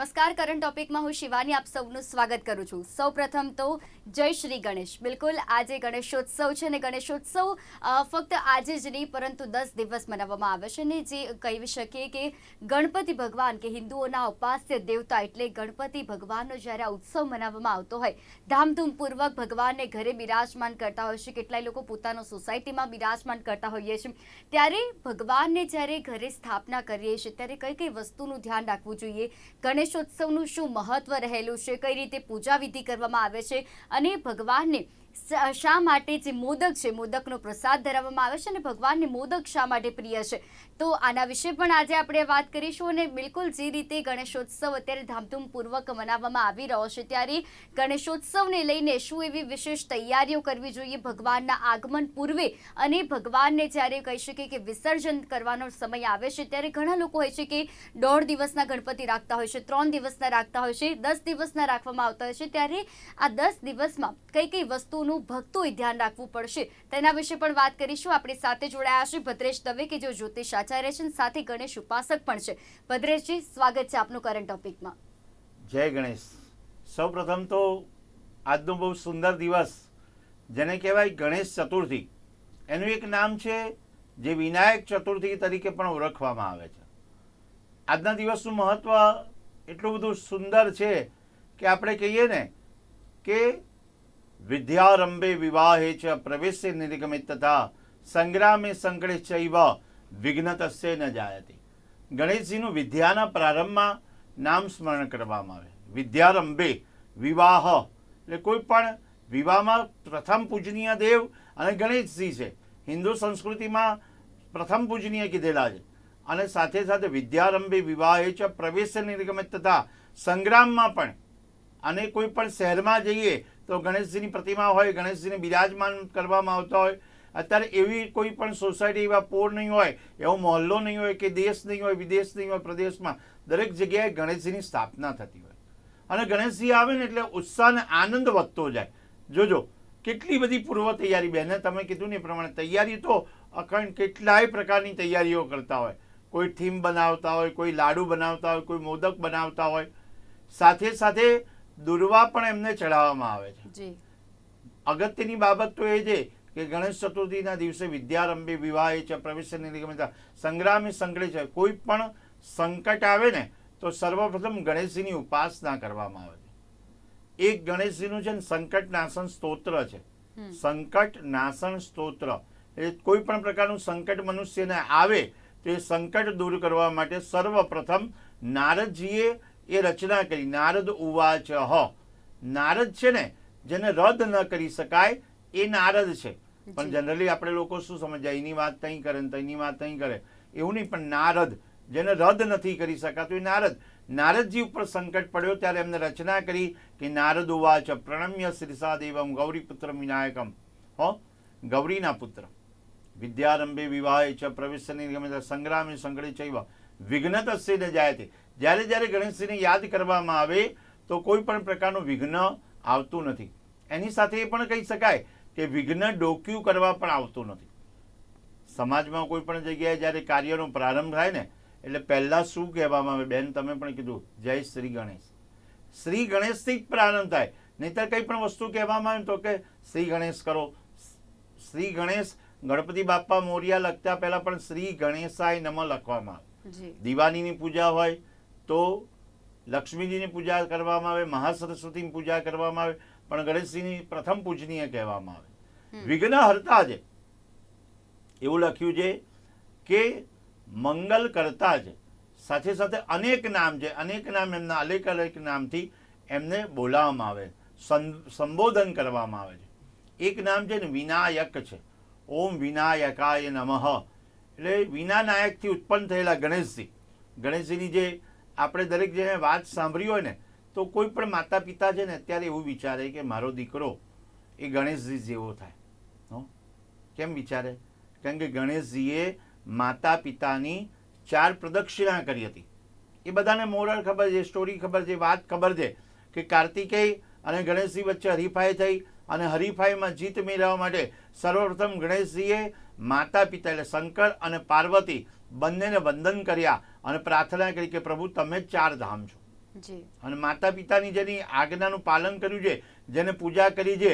નમસ્કાર કરંટ ટોપિકમાં હું શિવાની આપ સૌનું સ્વાગત કરું છું. સૌપ્રથમ તો જય શ્રી ગણેશ. બિલકુલ, આજે ગણેશોત્સવ છે અને ગણેશોત્સવ ફક્ત આજે જ નહીં, પરંતુ દસ દિવસ મનાવવામાં આવે છે ને જે કહી શકીએ કે ગણપતિ ભગવાન કે હિન્દુઓના ઉપાસ્ય દેવતા એટલે ગણપતિ ભગવાનનો જ્યારે આ ઉત્સવ મનાવવામાં આવતો હોય, ધામધૂમપૂર્વક ભગવાનને ઘરે બિરાજમાન કરતા હોય છે, કેટલાય લોકો પોતાનો સોસાયટીમાં બિરાજમાન કરતા હોઈએ છીએ ત્યારે ભગવાનને જ્યારે ઘરે સ્થાપના કરીએ છીએ, ત્યારે કઈ કઈ વસ્તુનું ધ્યાન રાખવું જોઈએ? ગણેશોત્સવનું શું મહત્વ રહેલું છે? કઈ રીતે પૂજા વિધિ કરવામાં આવે છે? અને ભગવાનને શા માટે જે મોદક છે, મોદકનો પ્રસાદ ધરાવવામાં આવે છે અને ભગવાનને મોદક શા માટે પ્રિય છે? તો આના વિશે પણ આજે આપણે વાત કરીશું અને બિલકુલ જે રીતે ગણેશોત્સવ અત્યારે ધામધૂમપૂર્વક મનાવવામાં આવી રહ્યો છે, ત્યારે ગણેશોત્સવને લઈને શું એવી વિશેષ તૈયારીઓ કરવી જોઈએ? ભગવાનના આગમન પૂર્વે અને ભગવાનને જ્યારે કહી શકીએ કે વિસર્જન કરવાનો સમય આવે છે, ત્યારે ઘણા લોકો હોય છે કે દોઢ દિવસના ગણપતિ રાખતા હોય છે, ત્રણ દિવસના રાખતા હોય છે, દસ દિવસના રાખવામાં આવતા હોય છે, ત્યારે આ દસ દિવસમાં કઈ કઈ વસ્તુનું ભક્તોએ ધ્યાન રાખવું પડશે? તેના વિશે પણ વાત કરીશું. આપણી સાથે જોડાયા છે ભદ્રેશ દવે કે જેઓ જ્યોતિષ આચાર્ય છે સાથે ગણેશ ઉપાસક પણ છે. ભદ્રેશજી, સ્વાગત છે આપનું કરંટ ટોપિકમાં જય ગણેશ. સૌપ્રથમ તો આજનો બહુ સુંદર દિવસ, જેને કહેવાય ગણેશ ચતુર્થી. એનું એક નામ છે, જે વિનાયક ચતુર્થી તરીકે પણ ઓળખવામાં આવે છે. આજના દિવસનું મહત્વ એટલું બધું સુંદર છે કે આપણે કહીએ ને કે વિદ્યારંભે વિવાહે છે પ્રવેશે નિર્ગમિત તથા સંગ્રામે સંકળે ચૈવ વિઘ્ન તસ્ય ન જાયતી. ગણેશજીનું વિદ્યાના પ્રારંભમાં નામ સ્મરણ કરવામાં આવે. વિદ્યારંભે વિવાહ, એટલે કોઈ પણ વિવાહમાં પ્રથમ પૂજનીય દેવ અને ગણેશજી છે. હિન્દુ સંસ્કૃતિમાં પ્રથમ પૂજનીય કીધેલા છે. અને સાથે સાથે વિદ્યારંભે વિવાહે ચ પ્રવેશ નિર્ગમિત તથા સંગ્રામમાં પણ. અને કોઈ પણ શહેરમાં જઈએ તો ગણેશજીની પ્રતિમા હોય, ગણેશજીને બિરાજમાન કરવામાં આવતા હોય અત્યારે એવી કોઈ પણ સોસાયટી એવા પોર નહીં હોય એવો મહોલ્લો નહીં હોય કે દેશ નહીં હોય વિદેશ નહીં હોય પ્રદેશમાં દરેક જગ્યાએ ગણેશજીની સ્થાપના થતી હોય. અને ગણેશજી આવે ને એટલે ઉત્સાહ આનંદ વધતો જાય. જોજો કેટલી બધી પૂર્વ તૈયારી બેને તમે કીધું ને એ પ્રમાણે તૈયારી તો અખંડ કેટલાય પ્રકારની તૈયારીઓ કરતા હોય. કોઈ થીમ બનાવતા હોય કોઈ લાડુ બનાવતા હોય કોઈ મોદક બનાવતા હોય. સાથે સાથે દુર્વા પણ એમને ચડાવવામાં આવે છે. અગત્યની બાબત તો એ છે કે ગણેશ ચતુર્થીના દિવસે વિદ્યારંભે વિવાહે છે પ્રવેશ નિગમિતા સંગ્રામી સંકળે છે. કોઈ પણ સંકટ આવે ને તો સર્વપ્રથમ ગણેશજીની ઉપાસના કરવામાં આવે છે. એક ગણેશજીનું છે ને સંકટ નાશન સ્તોત્ર છે. સંકટ નાશન સ્તોત્ર. એ કોઈ પણ પ્રકારનું સંકટ મનુષ્યને આવે તો એ સંકટ દૂર કરવા માટે સર્વપ્રથમ નારદજીએ એ રચના કરી. નારદ ઉવાચ હ નારદ છે ને જેને રદ ન કરી શકાય એ નારદ છે. પણ જનરલી આપણે લોકો શું સમજાય એની વાત નહીં કરે ને તેની વાત નહીં કરે. એવું નહીં પણ નારદ જેને રદ નથી કરી શકાતું એ નારદ. નારદજી ઉપર સંકટ પડ્યો ત્યારે એમને રચના કરી કે નારદ ઉવાચ પ્રણમ્ય શિરસા દેવમ ગૌરીપુત્ર વિનાયકમ. હો? ગૌરીના પુત્ર. વિદ્યારંભે વિવાહે ચ પ્રવેશની ગમે સંગ્રામે સંકળે ચૈવ. વિઘ્ન તસ્ય જાય તે જ્યારે જ્યારે ગણેશજીને યાદ કરવામાં આવે તો કોઈ પણ પ્રકારનું વિઘ્ન આવતું નથી. એની સાથે એ પણ કહી શકાય કે વિઘ્ન ડોક્યું કરવા પણ આવતું નથી. સમાજમાં કોઈ પણ જગ્યાએ જ્યારે કાર્યનો પ્રારંભ થાય ને એટલે પહેલાં શું કહેવામાં આવે? બેન તમે પણ કીધું જય શ્રી ગણેશ. શ્રી ગણેશથી જ પ્રારંભ થાય. નહીતર કંઈ પણ વસ્તુ કહેવામાં આવે તો કે શ્રી ગણેશ કરો. શ્રી ગણેશ ગણપતિ બાપ્પા મોરિયા લખતા પહેલા પણ શ્રી ગણેશાય નમ લખવામાં આવે. દિવાળીની પૂજા હોય તો લક્ષ્મીજીની પૂજા કરવામાં આવે મહાસરસ્વતીની પૂજા કરવામાં આવે પણ ગણેશજીની પ્રથમ પૂજનીય કહેવામાં આવે. હમ. વિઘ્ન હરતા છે એવું લખ્યું છે કે મંગલ કરતા છે સાથે સાથે અનેક નામ છે. અનેક નામ એમના અનેક અનેક નામથી એમને બોલાવવામાં આવે. સંબોધન કરવામાં આવે છે. એક નામ છે ને વિનાયક છે. ઓમ વિનાયકાય નમઃ. એટલે વિનાનાયકથી ઉત્પન્ન થયેલા ગણેશજી. ગણેશજીની જે આપણે દરેક જે વાત સાંભળી હોય ને, તો કોઈ પણ માતા પિતા છે ને અત્યારે એવું વિચારે કે મારો દીકરો એ ગણેશજી જેવો થાય. કેમ વિચારે? કારણ કે ગણેશજીએ માતા પિતાની ચાર પ્રદક્ષિણા કરી હતી. એ બધાને મોરલ ખબર છે સ્ટોરી ખબર છે વાત ખબર છે કે કાર્તિકેય અને ગણેશજી વચ્ચે હરીફાઈ થઈ અને હરીફાઈમાં જીત મેળવવા માટે સર્વપ્રથમ ગણેશજીએ માતા પિતા એટલે શંકર અને પાર્વતી બંનેને વંદન કર્યા અને પ્રાર્થના કરી કે પ્રભુ તમે ચાર ધામ છો. અને માતા પિતાની જેની આજ્ઞાનું પાલન કર્યું છે જેને પૂજા કરી છે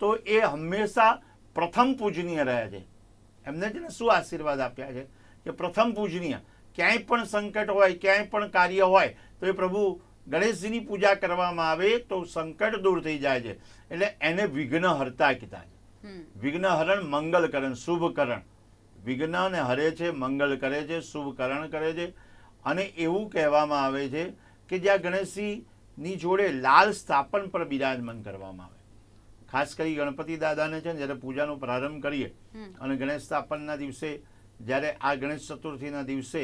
તો એ હંમેશા પ્રથમ પૂજનીય રહ્યા છે. એમને છે ને શું આશીર્વાદ આપ્યા છે? કે પ્રથમ પૂજનીય. ક્યાંય પણ સંકટ હોય ક્યાંય પણ કાર્ય હોય તો એ પ્રભુ ગણેશજીની પૂજા કરવામાં આવે તો સંકટ દૂર થઈ જાય છે. એટલે એને વિઘ્ન હરતા કીધા છે. હમ. વિઘ્નહરણ મંગલકરણ શુભકરણ વિઘ્નને હરે છે મંગલ કરે છે શુભકરણ કરે છે. અને એવું કહેવામાં આવે છે કે જ્યાં ગણેશજીની જોડે લાલ સ્થાપન પર બિરાજમાન કરવામાં આવે. ખાસ કરી ગણપતિ દાદાને છે ને જ્યારે પૂજાનો પ્રારંભ કરીએ અને ગણેશ સ્થાપનના દિવસે જ્યારે આ ગણેશ ચતુર્થીના દિવસે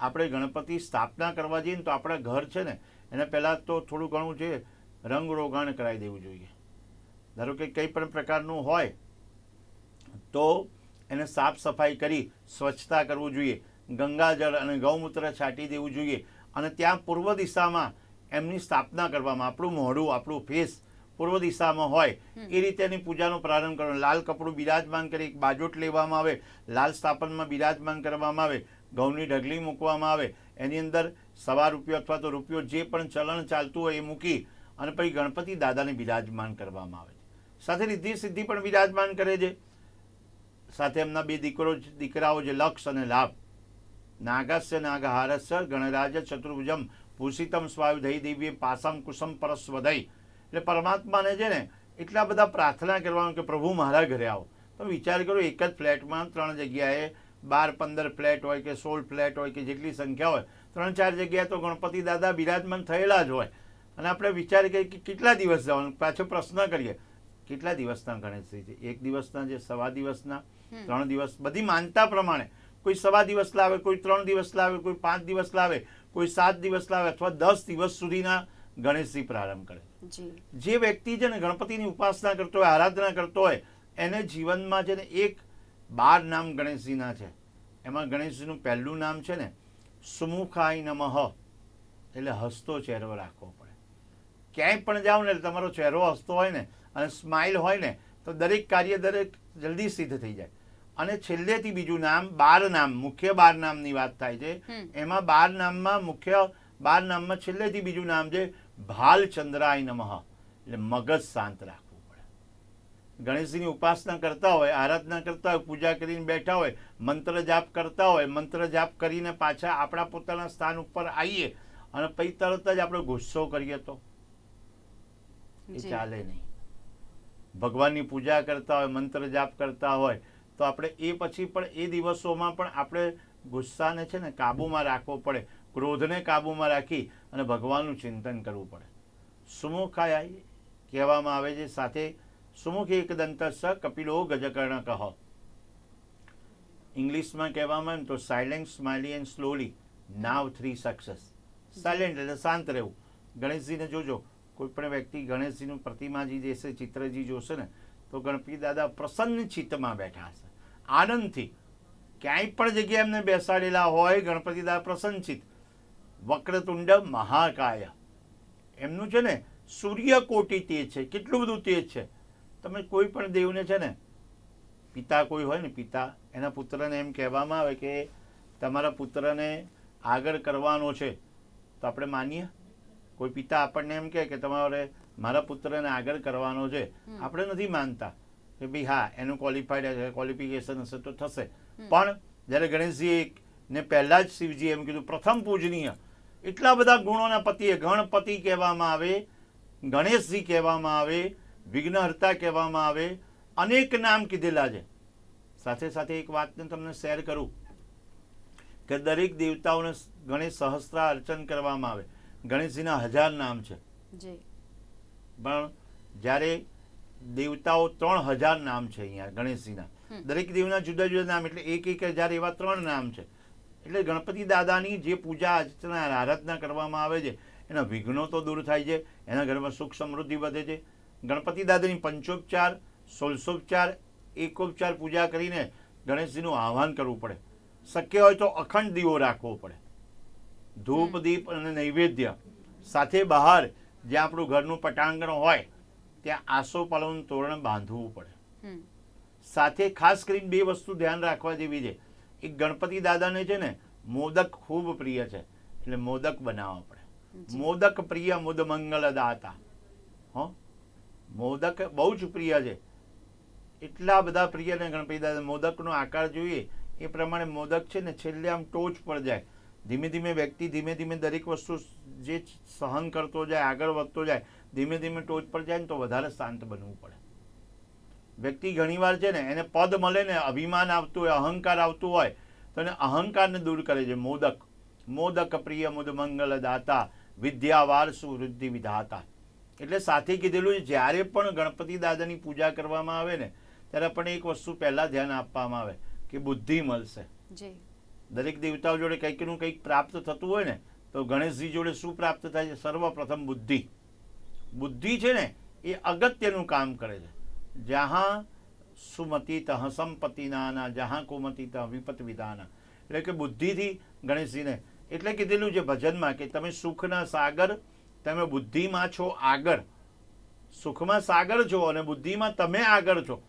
આપણે ગણપતિ સ્થાપના કરવા જઈએ ને તો આપણા ઘર છે ને એને પહેલાં તો થોડું ઘણું છે રંગ રોગાણ કરાવી દેવું જોઈએ. ધારો કે કંઈ પણ પ્રકારનું હોય તો એને સાફ સફાઈ કરી સ્વચ્છતા કરવું જોઈએ ગંગાજળ અને ગૌમૂત્ર છાંટી દેવું જોઈએ અને ત્યાં પૂર્વ દિશામાં એમની સ્થાપના કરવામાં આપણું મોઢું આપણું ફેસ પૂર્વ દિશામાં હોય એ રીતે એની પૂજાનો પ્રારંભ કરવાનો. લાલ કપડું બિરાજમાન કરી એક બાજોટ લેવામાં આવે લાલ સ્થાપનમાં બિરાજમાન કરવામાં આવે ઘઉંની ઢગલી મૂકવામાં આવે એની અંદર સવા રૂપિયો અથવા તો રૂપિયો જે પણ ચલણ ચાલતું હોય એ મૂકી અને પછી ગણપતિ દાદાને બિરાજમાન કરવામાં આવે છે. સાથે રિદ્ધિ સિદ્ધિ પણ બિરાજમાન કરે છે. સાથે એમના બે દીકરો દીકરાઓ છે લક્ષ અને લાભ. નાગસ્ય નાગહારસ્ય ગણરાજ ચતુર્ભુજમ ભૂષિતમ સ્વાયુધય દેવી પાસમ કુસમ પરસ્વધય. એટલે પરમાત્માને છે ને એટલા બધા પ્રાર્થના કરવાનું કે પ્રભુ મારા ઘરે આવો. તો વિચાર કરો એક જ ફ્લેટમાં ત્રણ જગ્યાએ બાર પંદર ફ્લેટ હોય કે સોળ ફ્લેટ હોય કે જેટલી સંખ્યા હોય ત્રણ ચાર જગ્યાએ તો ગણપતિ દાદા બિરાજમાન થયેલા જ હોય. અને આપણે વિચાર કરીએ કે કેટલા દિવસ જવાનું? પાછો પ્રશ્ન કરીએ. કેટલા દિવસના ગણેશજી છે? એક દિવસના છે સવા દિવસના? ત્રણ દિવસ? બધી માનતા પ્રમાણે. કોઈ સવા દિવસ લાવે કોઈ ત્રણ દિવસ લાવે કોઈ પાંચ દિવસ લાવે કોઈ સાત દિવસ લાવે અથવા દસ દિવસ સુધીના ગણેશજી પ્રારંભ કરે. જી. વ્યક્તિ છે ને ગણપતિની ઉપાસના કરતો હોય આરાધના કરતો હોય એને જીવનમાં છે ને એક બાર નામ ગણેશજીના છે. એમાં ગણેશજીનું પહેલું નામ છે ને સુમુખાય નમઃ. એટલે હસતો ચહેરો રાખવો પડે. ક્યાંય પણ જાઓ ને તમારો ચહેરો હસતો હોય ને અને સ્માઇલ હોય ને તો દરેક કાર્ય દરેક જલ્દી સિદ્ધ થઈ જાય. અને છેલ્લેથી બીજું નામ બાર નામ મુખ્ય બાર નામની વાત થાય છે. એમાં બાર નામમાં મુખ્ય બાર નામમાં છેલ્લેથી બીજું નામ છે ભાલચંદ્રાય નમઃ. એટલે મગજ શાંત રાખવું પડે. ગણેશજીની ઉપાસના કરતા હોય આરાધના કરતા હોય પૂજા કરીને બેઠા હોય મંત્ર જાપ કરતા હોય મંત્ર જાપ કરીને પાછા આપણા પોતાના સ્થાન ઉપર આવીએ અને પછી તરત જ આપણે ગુસ્સો કરીએ તો. એ ચાલે નહીં. ભગવાનની પૂજા કરતા હોય મંત્ર જાપ કરતા હોય તો આપણે એ પછી પણ એ દિવસોમાં પણ આપણે ગુસ્સાને છે ને કાબૂમાં રાખવો પડે. ક્રોધને કાબૂમાં રાખી અને ભગવાનનું ચિંતન કરવું પડે. સુમુખાય કહેવામાં આવે છે, સાથે સુમુખ એક દંતસ કપિલો ગજકર્ણ કહ. ઇંગ્લિશમાં કહેવામાં ને તો silent smiley and slowly now three success silent એટલે શાંત રહેવું. ગણેશજીને જોજો, કોઈ પણ વ્યક્તિ ગણેશજીનું પ્રતિમાજી દેશે, ચિત્રજી જોશે ને, તો ગણપતિ દાદા પ્રસન્ન ચિત્તમાં બેઠા હશે. આનંદથી ક્યાંય પણ જગ્યાએ એમને બેસાડેલા હોય, ગણપતિ દાદા પ્રસન્નચિત વક્રતુંડ મહાકાય. એમનું છે ને સૂર્યકોટી તેજ છે કેટલું બધું તેજ છે. તમે કોઈ પણ દેવને છે ને પિતા કોઈ હોય ને પિતા એના પુત્રને એમ કહેવામાં આવે કે તમારા પુત્રને આગળ કરવાનો છે તો આપણે માનીએ? કોઈ પિતા આપણને એમ કહે કે તમારે મારા પુત્રને આગળ કરવાનો છે. આપણે નથી માનતા કે ભાઈ હા એનું ક્વોલિફાઈડ ક્વોલિફિકેશન હશે તો થશે. પણ જ્યારે ગણેશજી ને પહેલાં જ શિવજી એમ કીધું પ્રથમ પૂજનીય. એટલા બધા ગુણોના પતિએ ગણપતિ કહેવામાં આવે ગણેશજી કહેવામાં આવે વિઘ્નહર્તા કહેવામાં આવે અનેક નામ કીધેલા છે. સાથે સાથે એક વાતને તમને શેર કરું કે દરેક દેવતાઓને ગણેશ સહસ્ત્ર અર્ચન કરવામાં આવે. ગણેશજીના હજાર નામ છે. પણ જ્યારે દેવતાઓ ત્રણ હજાર નામ છે અહીંયા ગણેશજીના. દરેક દેવના જુદા જુદા નામ એટલે એક એક હજાર એવા ત્રણ નામ છે. એટલે ગણપતિ દાદાની જે પૂજા અર્ચના આરાધના કરવામાં આવે છે એના વિઘ્નો તો દૂર થાય છે એના ઘરમાં સુખ સમૃદ્ધિ વધે છે. ગણપતિ દાદાની પંચોપચાર સોલસોપચાર એકોપચાર પૂજા કરીને ગણેશજીનું આહ્વાન કરવું પડે. શક્ય હોય તો અખંડ દીવો રાખવો પડે. ધૂપ દીપ અને નૈવેદ્ય સાથે બહાર જ્યાં આપણું ઘરનું પટાંગણ હોય ત્યાં આસો પલવનું તોરણ બાંધવું પડે. સાથે ખાસ કરીને બે વસ્તુ ધ્યાન રાખવા જેવી છે. એક ગણપતિ દાદાને છે ને મોદક ખૂબ પ્રિય છે. એટલે મોદક બનાવવા પડે મોદક પ્રિય મુદ મંગલ દાતા. હો? મોદક બહુ જ પ્રિય છે. એટલા બધા પ્રિય ને ગણપતિ દાદા મોદકનો આકાર જોઈએ એ પ્રમાણે મોદક છે ને છેલ્લે આમ ટોચ પર જાય. ધીમે ધીમે વ્યક્તિ ધીમે ધીમે દરેક વસ્તુ જે સહન કરતો જાય આગળ વધતો જાય ધીમે ધીમે ટોચ પર જાય ને તો વધારે શાંત બનવું પડે. વ્યક્તિ ઘણીવાર છે ને એને પદ મળે ને અભિમાન આવતું હોય અહંકાર આવતું હોય તો એને અહંકારને દૂર કરે છે. મોદક. મોદક પ્રિય મુદ મંગલ દાતા વિદ્યાવાર સુવૃદ્ધિ વિધાતા. એટલે સાથે કીધેલું છે જ્યારે પણ ગણપતિ દાદાની પૂજા કરવામાં આવે ને ત્યારે પણ એક વસ્તુ પહેલાં ધ્યાન આપવામાં આવે કે બુદ્ધિ મળશે. દરેક દેવતાઓ જોડે કંઈકનું કંઈક પ્રાપ્ત થતું હોય ને તો ગણેશજી જોડે શું પ્રાપ્ત થાય છે? સર્વપ્રથમ બુદ્ધિ. બુદ્ધિ છે ને એ અગત્યનું કામ કરે છે. જહાં સુમતિ તહ સંપત્તિ નાના જહાં કુમતિ તહ વિપત વિધાના એટલે કે બુદ્ધિથી ગણેશજીને, એટલે કીધેલું છે ભજનમાં કે તમે સુખના સાગર, તમે બુદ્ધિમાં છો આગળ. સુખમાં સાગર છો અને બુદ્ધિમાં તમે આગળ છો.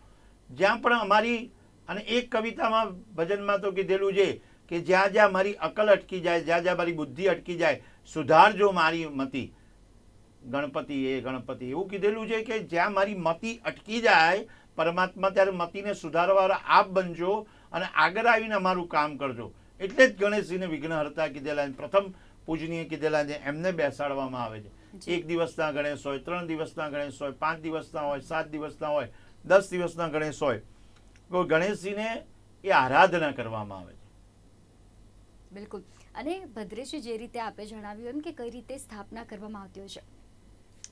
જ્યાં પણ અમારી, અને એક કવિતામાં ભજનમાં તો કીધેલું છે કે જ્યાં જ્યાં મારી અકલ અટકી જાય, જ્યાં જ્યાં મારી બુદ્ધિ અટકી જાય, સુધારજો મારી મતિ. ગણપતિ એ ગણપતિ એવું કીધેલું છે કે જ્યાં મારી મતિ અટકી જાય પરમાત્મા ત્યારે મતિને સુધારવા આપ બનજો અને આગળ આવીને અમારું કામ કરજો. એટલે જ ગણેશજીને વિઘ્નહર્તા કીધેલા. પ્રથમ પૂજનીય કીધેલા છે. એમને બેસાડવામાં આવે છે. એક દિવસના ગણેશ હોય ત્રણ દિવસના ગણેશ હોય પાંચ દિવસના હોય સાત દિવસના હોય દસ દિવસના ગણેશ હોય. તો ગણેશજીને એ આરાધના કરવામાં આવે છે. બિલકુલ. અને ભદ્રેશજી જે રીતે આપે જણાવ્યું એમ કે કઈ રીતે સ્થાપના કરવામાં આવતી હોય છે.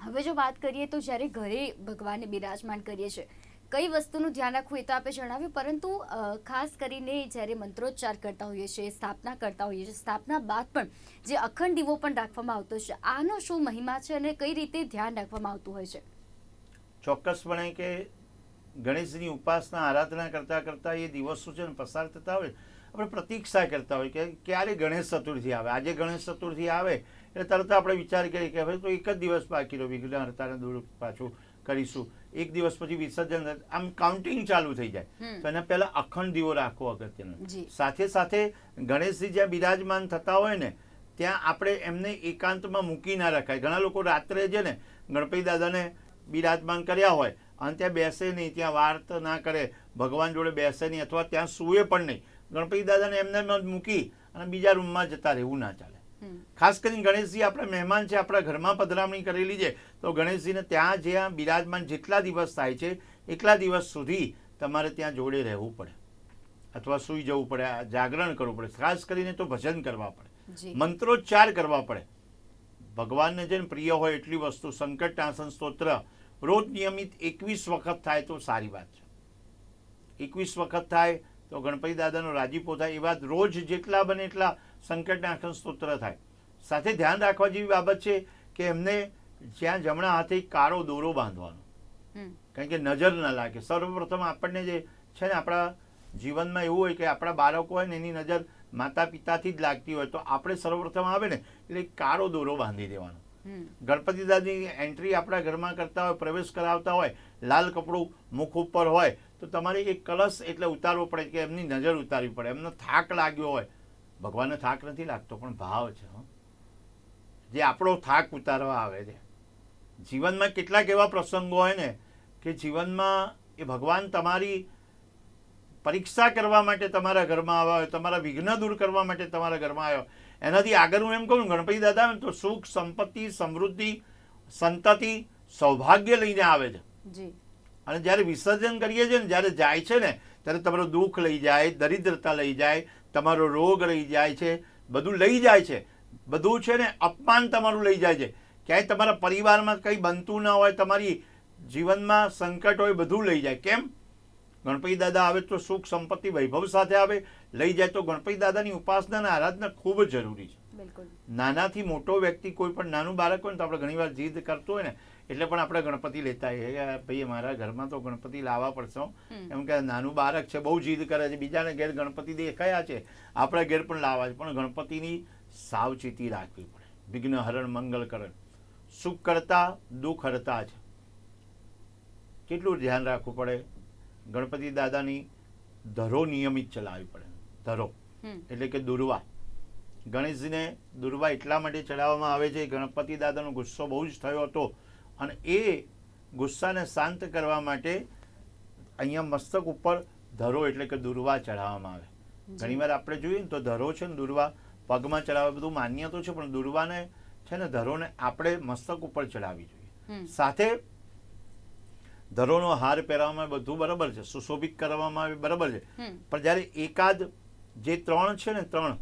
હવે જો વાત કરીએ તો જ્યારે ઘરે ભગવાનને બિરાજમાન કરીએ છીએ, કઈ વસ્તુનું ધ્યાન રાખવું એ તો આપે જણાવ્યું, પરંતુ ખાસ કરીને જ્યારે મંત્રોચ્ચાર કરતા હોઈએ છીએ, સ્થાપના કરતા હોઈએ છીએ, સ્થાપના બાદ પણ જે અખંડ દીવો પણ રાખવામાં આવતો છે, આનો શું મહિમા છે અને કઈ રીતે ધ્યાન રાખવામાં આવતું હોય છે? ચોક્કસપણે કે ગણેશની ઉપાસના, આરાધના કરતા કરતા એ દિવસો છે પસાર થતા હોય, આપણે પ્રતીક્ષા કરતા હોય કે ક્યારે ગણેશ ચતુર્થી આવે? આજે ગણેશ ચતુર્થી આવે એટલે તરત આપણે વિચાર કરીએ કે હવે તો એક જ દિવસ બાકી રહ્યો વિઘ્ન હર્તાને દૂર પાછું કરીશું. એક દિવસ પછી વિસર્જન આમ કાઉન્ટિંગ ચાલુ થઈ જાય. તો એના પહેલા અખંડ દીવો રાખવો અગત્યનો. સાથે સાથે ગણેશજી જ્યાં બિરાજમાન થતા હોય ને ત્યાં આપણે એમને એકાંતમાં મૂકી ના રખાય. ઘણા લોકો રાત્રે છે ને ગણપતિ દાદાને બિરાજમાન કર્યા હોય અને ત્યાં બેસે નહીં ત્યાં વાર્ત ના કરે ભગવાન જોડે બેસે નહીં અથવા ત્યાં સૂવે પણ નહીં. ગણપતિ દાદાને એમને મૂકી અને બીજા રૂમમાં જતા રહેવું ના ચાલે. ખાસ કરીને ગણેશજી આપણા મહેમાન છે આપણા ઘરમાં પધરામણી કરેલી છે તો ગણેશજીને ત્યાં જ્યાં બિરાજમાન જેટલા દિવસ થાય છે એટલા દિવસ સુધી તમારે ત્યાં જોડે રહેવું પડે. અથવા સૂઈ જવું પડે જાગરણ કરવું પડે. ખાસ કરીને તો ભજન કરવા પડે. મંત્રોચ્ચાર કરવા પડે. ભગવાનને જેને પ્રિય હોય એટલી વસ્તુ સંકટ આસન સ્તોત્ર રોજ નિયમિત એકવીસ વખત થાય તો સારી વાત છે. એકવીસ વખત થાય તો ગણપતિ દાદાનો રાજીપો થાય એ વાત રોજ જેટલા બને એટલા સંકટનાશન સ્તોત્ર થાય. સાથે ધ્યાન રાખવા જેવી બાબત છે કે એમને જ્યાં જમણા હાથે કાળો દોરો બાંધવાનો. કારણ કે નજર ન લાગે. સર્વપ્રથમ આપણને જે છે ને આપણા જીવનમાં એવું હોય કે આપણા બાળકો હોય ને એની નજર માતા પિતાથી જ લાગતી હોય તો આપણે સર્વપ્રથમ આવે ને એટલે કાળો દોરો બાંધી દેવાનો. ગણપતિ દાદાની એન્ટ્રી આપણા ઘરમાં કરતા હોય પ્રવેશ કરાવતા હોય લાલ કપડું મુખ ઉપર હોય તો તમારે એક કલશ એટલે ઉતારવો પડે કે એમની નજર ઉતારવી પડે. એમનો થાક લાગ્યો હોય ભગવાનને થાક નથી લાગતો પણ ભાવ છે જે આપણો થાક ઉતારવા આવે છે. જીવનમાં કેટલાક એવા પ્રસંગો હોય ને કે જીવનમાં એ ભગવાન તમારી પરીક્ષા કરવા માટે તમારા ઘરમાં આવ્યા હોય તમારા વિઘ્ન દૂર કરવા માટે તમારા ઘરમાં આવ્યો એનાથી આગળ હું એમ કહું ગણપતિ દાદા ને તો સુખ સંપત્તિ સમૃદ્ધિ સંતતિ સૌભાગ્ય લઈને આવે છે. અને જ્યારે વિસર્જન કરીએ છીએ ને જ્યારે જાય છે ને ત્યારે તમારું દુઃખ લઈ જાય દરિદ્રતા લઈ જાય તમારો રોગ લઈ જાય છે બધું લઈ જાય છે. બધું છે ને અપમાન તમારું લઈ જાય છે. ક્યાંય તમારા પરિવારમાં કંઈ બનતું ન હોય તમારી જીવનમાં સંકટ હોય બધું લઈ જાય. કેમ? ગણપતિ દાદા આવે તો સુખ સંપત્તિ વૈભવ સાથે આવે. લઈ જાય તો ગણપતિ દાદાની ઉપાસના અને આરાધના ખૂબ જ જરૂરી છે. નાનાથી મોટો વ્યક્તિ કોઈ પણ નાનું બાળક હોય ને તો આપણે ઘણીવાર જીદ કરતો હોય ને એટલે પણ આપણે ગણપતિ લેતા આવીએ. કે ભાઈ મારા ઘરમાં તો ગણપતિ લાવવા પડશે. એમ કે નાનું બાળક છે બહુ જીદ કરે છે. બીજાને ઘેર ગણપતિ દેખાયા છે. આપણા ઘેર પણ લાવવા છે. પણ ગણપતિની સાવચેતી રાખવી પડે. વિઘ્ન હરણ મંગલ કરણ. સુખ કરતા દુઃખ હરતા છે કેટલું ધ્યાન રાખવું પડે? ગણપતિ દાદાની ધરો નિયમિત ચલાવવી પડે. ધરો. એટલે કે દુર્વા. ગણેશજીને દુર્વા એટલા માટે ચડાવવામાં આવે છે. ગણપતિ દાદાનો ગુસ્સો બહુ જ થયો હતો. અને એ ગુસ્સાને શાંત કરવા માટે અહીંયા મસ્તક ઉપર ધરો એટલે કે દુર્વા ચડાવવામાં આવે. ઘણીવાર આપણે જોઈએ ને તો ધરો છે ને દુર્વા પગમાં ચડાવે બધું માન્ય તો છે પણ દુર્વાને છે ને ધરોને આપણે મસ્તક ઉપર ચડાવવી જોઈએ. સાથે ધરોનો હાર પહેરવામાં બધું બરાબર છે સુશોભિત કરવામાં આવે બરાબર છે. પણ જ્યારે એકાદ જે ત્રણ છે ને ત્રણ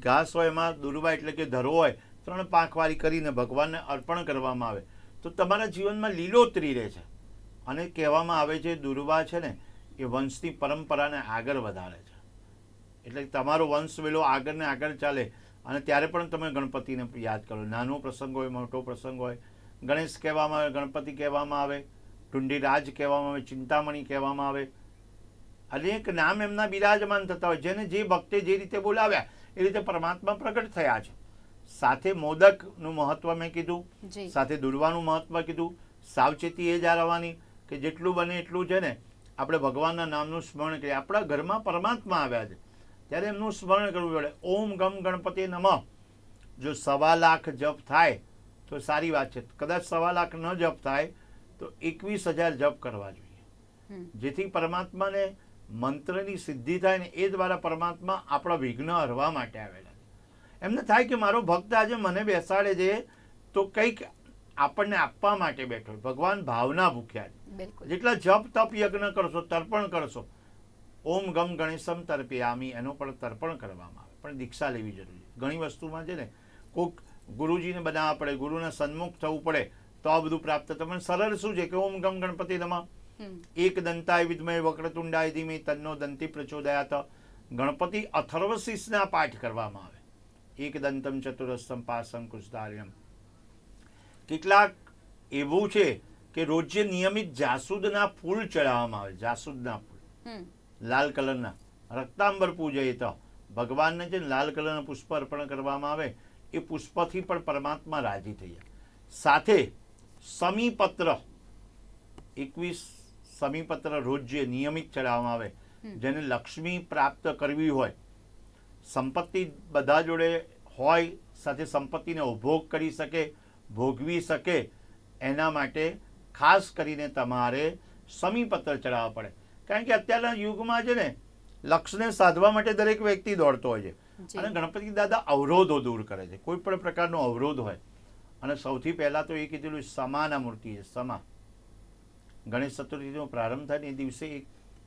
ઘાસ હોય એમાં દુર્વા એટલે કે ધરો હોય ત્રણ પાંખવાળી કરીને ભગવાનને અર્પણ કરવામાં આવે તો તમારા જીવનમાં લીલોતરી રહે છે. અને કહેવામાં આવે છે, દુર્વા છે ને, એ વંશની પરંપરાને આગળ વધારે છે. એટલે તમારો વંશ વેલો આગળ ને આગળ ચાલે. અને ત્યારે પણ તમે ગણપતિને યાદ કરો. નાનો પ્રસંગ હોય, મોટો પ્રસંગ હોય, ગણેશ કહેવામાં આવે, ગણપતિ કહેવામાં આવે ટુંડીરાજ કહેવામાં આવે, ચિંતામણી કહેવામાં આવે. અનેક નામ એમના બિરાજમાન થતા હોય. જેને જે ભક્તે જે રીતે બોલાવ્યા, એ રીતે પરમાત્મા પ્રગટ થયા છે. સાથે મોદકનું મહત્વ મેં કીધું સાથે દુર્વાનું મહત્વ કીધું. સાવચેતી એ જાળવવાની કે જેટલું બને એટલું છે ને? આપણે ભગવાનના નામનું સ્મરણ કરીએ. આપણા ઘરમાં પરમાત્મા આવ્યા છે. ત્યારે એમનું સ્મરણ કરવું પડે. ઓમ ગમ ગણપતિ નમઃ. જો સવા લાખ જપ થાય તો સારી વાત છે. કદાચ સવા લાખ ન જપ થાય તો એકવીસ હજાર જપ કરવા જોઈએ. જેથી પરમાત્માને મંત્રની સિદ્ધિ થાય ને એ દ્વારા પરમાત્મા આપણા વિઘ્ન હરવા માટે આવેલા એમને થાય કે મારો ભક્ત આજે મને બેસાડે છે તો કંઈક આપણને આપવા માટે બેઠો ભગવાન ભાવના ભૂખ્યા છે. જેટલા જપ તપ યજ્ઞ કરશો તર્પણ કરશો ઓમ ગમ ગણેશમ તર્પયામી એનું પણ તર્પણ કરવામાં આવે. પણ દીક્ષા લેવી જરૂરી છે. ઘણી વસ્તુમાં છે ને કોઈક ગુરુજીને બનાવવા પડે ગુરુને સન્મુખ થવું પડે તો આ બધું પ્રાપ્ત પણ સરળ શું છે કે ઓમ ગમ ગણપતિ નમઃ એક દંતાય વિદ્મય વક્રતુંડાય ધીમે તન્નો દંતી પ્રચોદયાત. ગણપતિ અથર્વશીષના પાઠ કરવામાં આવે. એક દંતમ ચતુરસ્તમ પાસમ કુશધાર્યમ. કેટલાક એવું છે કે રોજે નિયમિત જાસૂદના ફૂલ ચડાવવામાં આવે જાસૂદના ફૂલ. લાલ કલરના. રક્તાંબર પૂજય તો. ભગવાનને જે લાલ કલરના પુષ્પ અર્પણ કરવામાં આવે એ પુષ્પથી પણ પરમાત્મા રાજી થઈ જાય. સાથે સમીપત્ર. એકવીસ સમીપત્ર રોજે નિયમિત ચડાવવામાં આવે. જેને લક્ષ્મી પ્રાપ્ત કરવી હોય સંપત્તિ બધા જોડે હોય સાથે સંપત્તિને ઉપભોગ કરી શકે ભોગવી શકે એના માટે ખાસ કરીને તમારે સમીપત્ર ચડાવવા પડે. કારણ કે અત્યારના યુગમાં છે ને લક્ષ્યને સાધવા માટે દરેક વ્યક્તિ દોડતો હોય છે. અને ગણપતિ દાદા અવરોધો દૂર કરે છે. કોઈ પણ પ્રકારનો અવરોધ હોય. અને સૌથી પહેલાં તો એ કીધેલું સમાના મૂર્તિ છે સમા. ગણેશ ચતુર્થીનો પ્રારંભ થાય ને એ દિવસે એક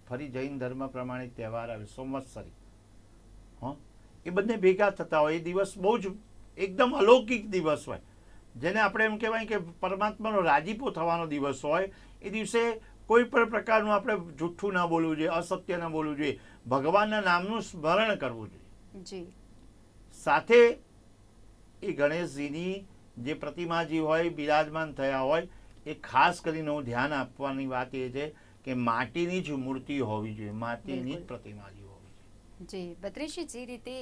ફરી જૈન ધર્મ પ્રમાણે તહેવાર આવે સંવત્સરી હં એ બંને ભેગા થતા હોય. એ દિવસ બહુ જ એકદમ અલૌકિક દિવસ હોય. જેને આપણે એમ કહેવાય કે પરમાત્માનો રાજીપો થવાનો દિવસ હોય. એ દિવસે કોઈ પણ પ્રકારનું આપણે જૂઠ્ઠું ના બોલવું જોઈએ અસત્ય ના બોલવું જોઈએ. ભગવાનના નામનું સ્મરણ કરવું જોઈએ. સાથે એ ગણેશજીની જે પ્રતિમાજી હોય બિરાજમાન થયા હોય એ ખાસ કરીને હું ધ્યાન આપવાની વાત એ છે કે માટીની જ મૂર્તિ હોવી જોઈએ. માટીની જ બિલકુલ. જી બદ્રીશી જે રીતે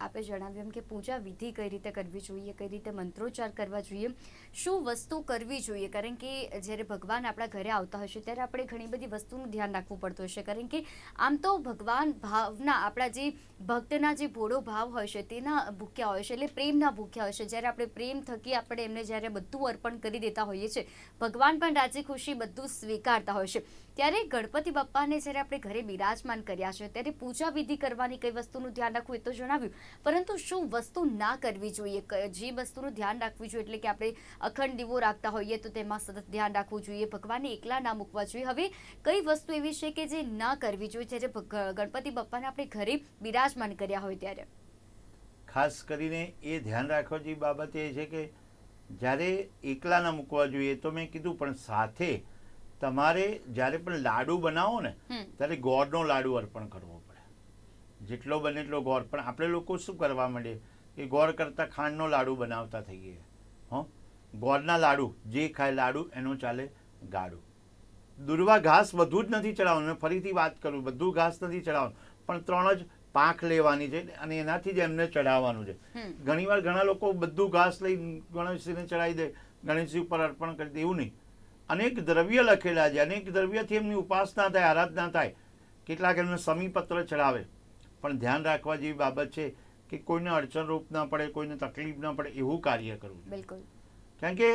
આપે જણાવ્યું કે પૂજા વિધિ કઈ રીતે કરવી જોઈએ, કઈ રીતે મંત્રોચ્ચાર કરવા જોઈએ, શું વસ્તુ કરવી જોઈએ? કારણ કે જ્યારે ભગવાન આપણા ઘરે આવતા હશે ત્યારે આપણે ઘણી બધી વસ્તુનું ધ્યાન રાખવું પડતું હશે. કારણ કે આમ તો ભગવાન ભાવના, આપણા જે ભક્તના જે ભોળો ભાવ હોય છે, તેના ભૂખ્યા હોય છે, એટલે પ્રેમના ભૂખ્યા હોય છે. જ્યારે આપણે પ્રેમ થકી આપણે એમને જ્યારે બધું અર્પણ કરી દેતા હોઈએ છીએ, ભગવાન પણ રાજી ખુશી બધું સ્વીકારતા હોય છે. ત્યારે ગણપતિ બાપ્પાને જ્યારે આપણે ઘરે બિરાજમાન કર્યા છે, ત્યારે પૂજા વિધિ કરવાની કઈ વસ્તુનું ધ્યાન રાખવું એ તો જણાવ્યું. પરંતુ શું વસ્તુ ના કરવી જોઈએ? જે વસ્તુનું ધ્યાન રાખવું જોઈએ, એટલે કે આપણે અખંડ દીવો રાખતા હોઈએ તો તેમાં સતત ધ્યાન રાખવું જોઈએ, ભગવાનને એકલા ના મૂકવા જોઈએ. હવે કઈ વસ્તુ એવી છે કે જે ના કરવી જોઈએ, જ્યારે ગણપતિ બાપ્પાને આપણે ઘરે બિરાજમાન કર્યા હોય ત્યારે? ખાસ કરીને એ ધ્યાન રાખવા જેવી બાબત એ છે કે જ્યારે એકલા ના મૂકવા જોઈએ, તો મેં કીધું પણ સાથે તમારે જ્યારે પણ લાડુ બનાવો ને ત્યારે ગોળનો લાડુ અર્પણ કરવો પડે. જેટલો બને એટલો ગોળ. પણ આપણે લોકો શું કરવા માંડીએ? કે ગોળ કરતાં ખાંડનો લાડુ બનાવતા થઈએ. હો? ગોળના લાડુ જે ખાય લાડુ એનો ચાલે ગાડુ દુર્વા ઘાસ બધું જ નથી ચડાવવાનું. ફરીથી વાત કરું બધું ઘાસ નથી ચડાવવાનું. પણ ત્રણ જ પાંખ લેવાની છે અને એનાથી જ એમને ચડાવવાનું છે. ઘણીવાર ઘણા લોકો બધું ઘાસ લઈ ગણેશજીને ચડાવી દે ગણેશજી ઉપર અર્પણ કરી દે એવું નહીં. અનેક દ્રવ્ય લખેલા છે અનેક દ્રવ્યથી એમની ઉપાસના થાય આરાધના થાય. કેટલાક એમને સમીપત્ર ચડાવે. પણ ધ્યાન રાખવા જેવી બાબત છે કે કોઈને અડચણરૂપ ના પડે કોઈને તકલીફ ના પડે એવું કાર્ય કરવું બિલકુલ. કારણ કે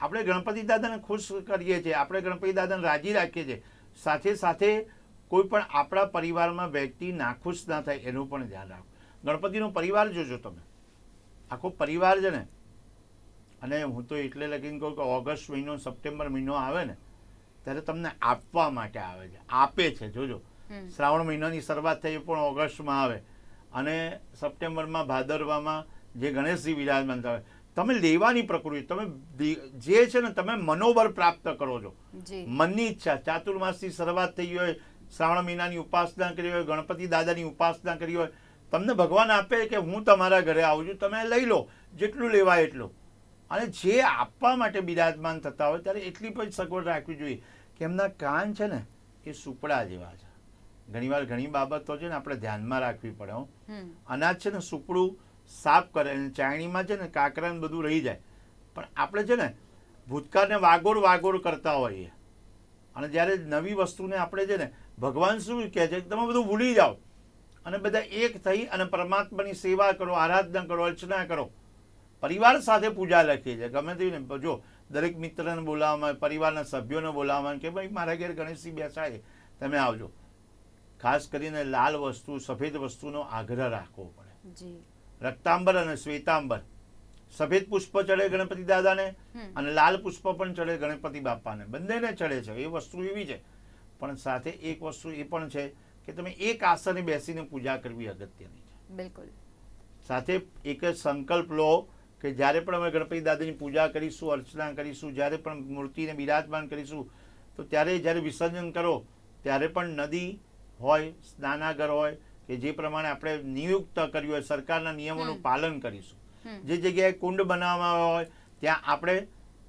આપણે ગણપતિ દાદાને ખુશ કરીએ છીએ આપણે ગણપતિ દાદાને રાજી રાખીએ છીએ. સાથે સાથે કોઈ પણ આપણા પરિવારમાં વ્યક્તિ નાખુશ ના થાય એનું પણ ધ્યાન રાખો ગણપતિનો પરિવાર જોજો તમે. આખો પરિવાર છે ને અને હું તો એટલે લખીને કહું કે ઓગસ્ટ મહિનો સપ્ટેમ્બર મહિનો આવે ને ત્યારે તમને આપવા માટે આવે છે. આપે છે જોજો. શ્રાવણ મહિનાની શરૂઆત થઈ પણ ઓગસ્ટમાં આવે. અને સપ્ટેમ્બરમાં ભાદરવામાં જે ગણેશજી વિરાજમાન થાય તમે લેવાની પ્રકૃતિ તમે જે છે ને તમે મનોબળ પ્રાપ્ત કરો છો. મનની ઈચ્છા ચાતુર્માસની શરૂઆત થઈ હોય શ્રાવણ મહિનાની ઉપાસના કરી હોય ગણપતિ દાદાની ઉપાસના કરી હોય તમને ભગવાન આપે કે હું તમારા ઘરે આવું છું તમે લઈ લો જેટલું લેવાય એટલું. અને જે આપવા માટે બિરાજમાન થતા હોય ત્યારે એટલી પણ સગવડ રાખવી જોઈએ કે એમના કાન છે ને એ સુપડા જેવા છે. ઘણીવાર ઘણી બાબતો છે ને આપણે ધ્યાનમાં રાખવી પડે હો. અનાજ છે ને સુપડું સાફ કરે અને ચાયણીમાં છે ને કાંકરા બધું રહી જાય. પણ આપણે છે ને ભૂતકાળને વાગોળ વાગોળ કરતા હોઈએ. અને જ્યારે નવી વસ્તુને આપણે છે ને ભગવાન શું કહે છે? કે તમે બધું ભૂલી જાઓ. અને બધા એક થઈ અને પરમાત્માની સેવા કરો આરાધના કરો અર્ચના કરો. પરિવાર સાથે પૂજા લખી છે ગમે ને જો દરેક મિત્રને બોલાવવામાં આવે, પરિવારના સભ્યોને બોલાવવામાં આવે કે ભાઈ મારા ઘેર ગણેશજી બેસાય તમે આવજો. ખાસ કરીને લાલ વસ્તુ સફેદ વસ્તુનો આગ્રહ રાખવો પડે. રક્તાંબર અને શ્વેતાંબર. સફેદ પુષ્પ ચડે ગણપતિ દાદાને અને લાલ પુષ્પ પણ ચડે ગણપતિ બાપાને. બંનેને ચડે છે. એ વસ્તુ એવી છે. પણ સાથે એક વસ્તુ એ પણ છે કે તમે એક આસને બેસીને પૂજા કરવી અગત્યની છે. બિલકુલ. સાથે એક સંકલ્પ લો કે જ્યારે પણ અમે ગણપતિ દાદાની પૂજા કરીશું અર્ચના કરીશું જ્યારે પણ મૂર્તિને બિરાજમાન કરીશું તો ત્યારે જ્યારે વિસર્જન કરો ત્યારે પણ નદી હોય સ્નાનાગર હોય કે જે પ્રમાણે આપણે નિયુક્ત કર્યું હોય સરકારના નિયમોનું પાલન કરીશું. જે જગ્યાએ કુંડ બનાવવામાં હોય ત્યાં આપણે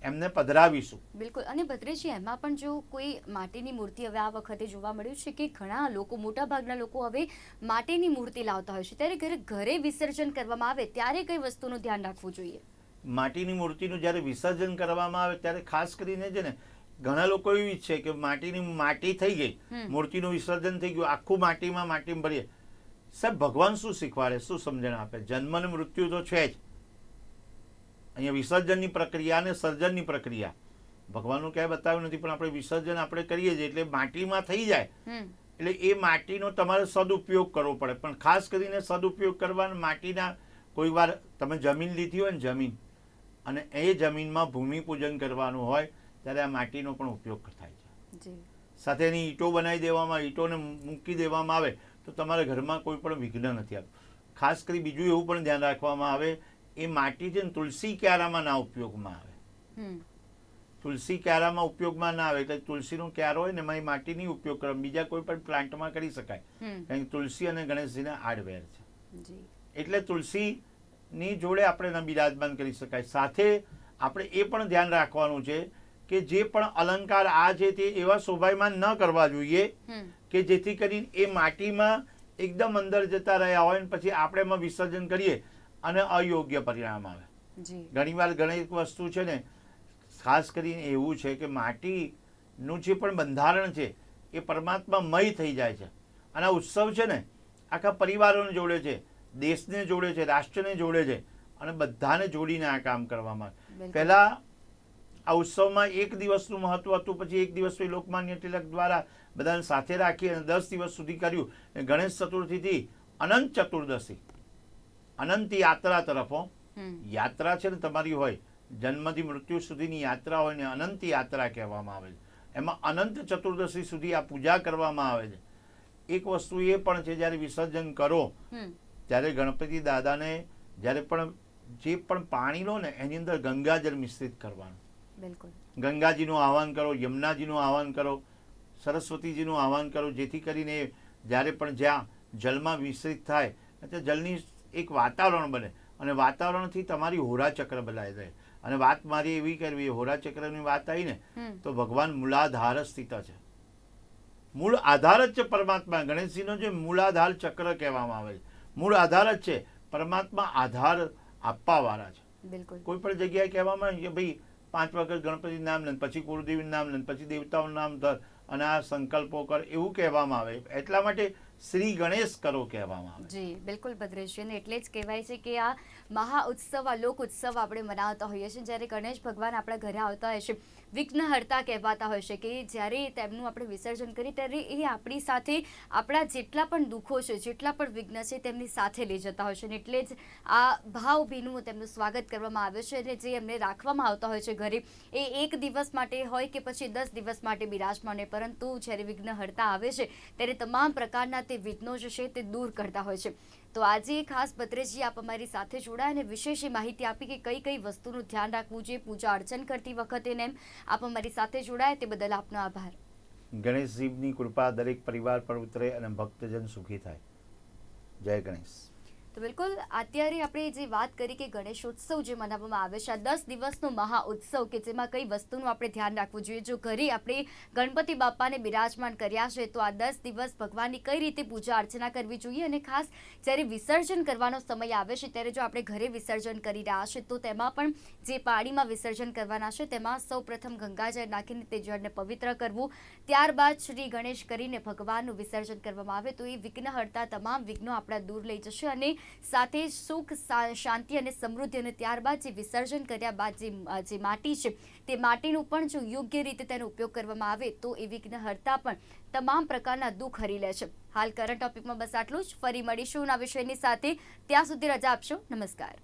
એમને પધરાવીશું. બિલકુલ. અને ભદ્રેજી એમાં પણ જો કોઈ માટીની મૂર્તિ હવે આ વખતે જોવા મળ્યું છે કે ઘણા લોકો મોટા ભાગના લોકો હવે માટીની મૂર્તિ લાવતા હોય છે. ત્યારે ઘરે ઘરે વિસર્જન કરવામાં આવે ત્યારે કઈ વસ્તુનું ધ્યાન રાખવું જોઈએ? માટીની મૂર્તિનું જ્યારે વિસર્જન કરવામાં આવે ત્યારે ખાસ કરીને છે ને ઘણા લોકો એવી ઈચ્છે કે માટીની માટી થઈ ગઈ મૂર્તિનું વિસર્જન થઈ ગયું આખું માટીમાં માટી ભરીએ. સાહેબ ભગવાન શું શીખવાડે શું સમજણ આપે? જન્મ અને મૃત્યુ તો છે જ. અહીંયા વિસર્જનની પ્રક્રિયા અને સર્જનની પ્રક્રિયા. ભગવાનનું ક્યાંય બતાવ્યું નથી પણ આપણે વિસર્જન આપણે કરીએ છીએ એટલે માટીમાં થઈ જાય. એટલે એ માટીનો તમારે સદુપયોગ કરવો પડે. પણ ખાસ કરીને સદુપયોગ કરવાના માટીના કોઈ વાર તમે જમીન લીધી હોય ને જમીન અને એ જમીનમાં ભૂમિપૂજન કરવાનું હોય ત્યારે આ માટીનો પણ ઉપયોગ થાય છે. સાથે એની ઈંટો બનાવી દેવામાં ઈંટોને મૂકી દેવામાં આવે તો તમારા ઘરમાં કોઈ પણ વિઘ્ન નથી આવતું. ખાસ કરી બીજું એવું પણ ધ્યાન રાખવામાં આવે એ માટી છે ને તુલસી ક્યારામાં ના ઉપયોગમાં આવે. તુલસી ક્યારામાં ઉપયોગમાં ના આવે એટલે તુલસીનો ક્યારો હોય ને એમાં એ માટી નહીં ઉપયોગ કરવા બીજા કોઈ પણ પ્લાન્ટમાં કરી શકાય. કારણ કે તુલસી અને ગણેશજીને આડવેર છે. એટલે તુલસીની જોડે આપણે એના બિરાજમાન કરી શકાય. સાથે આપણે એ પણ ધ્યાન રાખવાનું છે કે જે પણ અલંકાર આ છે તે એવા શોભાયમાન ન કરવા જોઈએ કે જેથી કરીને એ માટીમાં એકદમ અંદર જતા રહ્યા હોય ને પછી આપણે એમાં વિસર્જન કરીએ અને અયોગ્ય પરિણામ આવે. ઘણીવાર ઘણી વસ્તુ છે ને ખાસ કરીને એવું છે કે માટીનું જે પણ બંધારણ છે એ પરમાત્મામય થઈ જાય છે. અને આ ઉત્સવ છે ને આખા પરિવારોને જોડે છે દેશને જોડે છે રાષ્ટ્રને જોડે છે અને બધાને જોડીને આ કામ કરવામાં પહેલાં આ ઉત્સવમાં એક દિવસનું મહત્વ હતું પછી એક દિવસ લોકમાન્ય તિલક દ્વારા બધાને સાથે રાખી અને દસ દિવસ સુધી કર્યું. ગણેશ ચતુર્થીથી અનંત ચતુર્દશી. અનંત યાત્રા તરફ યાત્રા છે ને તમારી હોય જન્મથી મૃત્યુ સુધીની યાત્રા હોય ને અનંત યાત્રા કહેવામાં આવે છે. એમાં અનંત ચતુર્દશી સુધી આ પૂજા કરવામાં આવે છે. એક વસ્તુ એ પણ છે જ્યારે વિસર્જન કરો ત્યારે ગણપતિ દાદાને જ્યારે પણ જે પણ પાણી લો ને એની અંદર ગંગાજળ મિશ્રિત કરવાનું. બિલકુલ. ગંગાજીનું આહવાન કરો યમુનાજીનું આહવાન કરો સરસ્વતીજીનું આહવાન કરો જેથી કરીને જ્યારે પણ જ્યાં જલમાં મિશ્રિત થાય ત્યાં જલની એક વાતાવરણ બને. અને વાતાવરણથી તમારી હોરાચક્ર બદલાઈ જાય. અને વાત મારી એવી કરવી હોરાચક્રની વાત આવી ને તો ભગવાન મૂલાધાર સ્થિત છે. મૂળ આધાર જ છે પરમાત્મા. ગણેશજીનો જે મૂલાધાર ચક્ર કહેવામાં આવે છે. મૂળ આધાર જ છે. પરમાત્મા આધાર આપવાવાળા છે. બિલકુલ. કોઈ પણ જગ્યાએ કહેવામાં આવે કે ભાઈ પાંચ વખત ગણપતિ નામ લે પછી કુરુદેવી નામ લે પછી દેવતાઓનું નામ ધર. અને આ સંકલ્પો કર એવું કહેવામાં આવે. એટલા માટે શ્રી ગણેશ કરો કહેવામાં આવે. જી બિલકુલ ભદ્રેશજી એટલે જ કહેવાય છે કે આ મહા ઉત્સવ આ લોક ઉત્સવ આપણે મનાવતા હોઈએ છીએ. જ્યારે ગણેશ ભગવાન આપણા ઘરે આવતા હોય છે, વિઘ્નહર્તા કહેવાતા હોય છે કે જ્યારે તેમનું આપણે વિસર્જન કરીએ ત્યારે એ આપણી સાથે આપણા જેટલા પણ દુઃખો છે, જેટલા પણ વિઘ્ન છે, તેમની સાથે લઈ જતા હોય છે. અને એટલે જ આ ભાવભીનું તેમનું સ્વાગત કરવામાં આવે છે અને જે એમને રાખવામાં આવતા હોય છે ઘરે, એ એક દિવસ માટે હોય કે પછી દસ દિવસ માટે બિરાજમાન હોય. પરંતુ જ્યારે વિઘ્નહર્તા આવે છે, ત્યારે તમામ પ્રકારના તે વિઘ્નો જે છે તે દૂર કરતા હોય છે. તો આજે ખાસ ભદ્રેશજી આપ અમારી સાથે જોડાયા અને વિશેષ માહિતી આપી કે કઈ કઈ વસ્તુનું ધ્યાન રાખવું જોઈએ, પૂજા અર્ચન કરતી વખતે એમ આપ અમારી સાથે જોડાયા તે બદલ આપનો આભાર. ગણેશજીની કૃપા દરેક પરિવાર પર ઉતરે અને ભક્તજન સુખી થાય. જય ગણેશ. તો બિલકુલ, અત્યારે આપણે જે વાત કરી કે ગણેશોત્સવ જે મનાવવામાં આવે છે, આ દસ દિવસનો મહા ઉત્સવ કે જેમાં કઈ વસ્તુનું આપણે ધ્યાન રાખવું જોઈએ, જો ઘરે આપણે ગણપતિ બાપાને બિરાજમાન કર્યા છે, તો આ દસ દિવસ ભગવાનની કઈ રીતે પૂજા અર્ચના કરવી જોઈએ? અને ખાસ જ્યારે વિસર્જન કરવાનો સમય આવે છે, ત્યારે જો આપણે ઘરે વિસર્જન કરી રહ્યા છે, તો તેમાં પણ જે પાણીમાં વિસર્જન કરવાના છે, તેમાં સૌ પ્રથમ ગંગાજળ નાખીને તે જળને પવિત્ર કરવું. ત્યારબાદ શ્રી ગણેશ કરીને ભગવાનનું વિસર્જન કરવામાં આવે, તો એ વિઘ્નહર્તા તમામ વિઘ્નો આપણા દૂર લઈ જશે અને સાથે સુખ શાંતિ અને સમૃદ્ધિ અને ત્યારબાદ જે વિસર્જન કર્યા બાદ જે જે માટી છે, તે માટીનું પણ જો યોગ્ય રીતે તેનો ઉપયોગ કરવામાં આવે, તો એ વિઘ્નહર્તા પણ તમામ પ્રકારના દુઃખ હરી લે છે. હાલ કરંટ ટોપિકમાં બસ આટલું જ. ફરી મળીશું આ વિષયની સાથે. ત્યાં સુધી રજા આપશો. નમસ્કાર.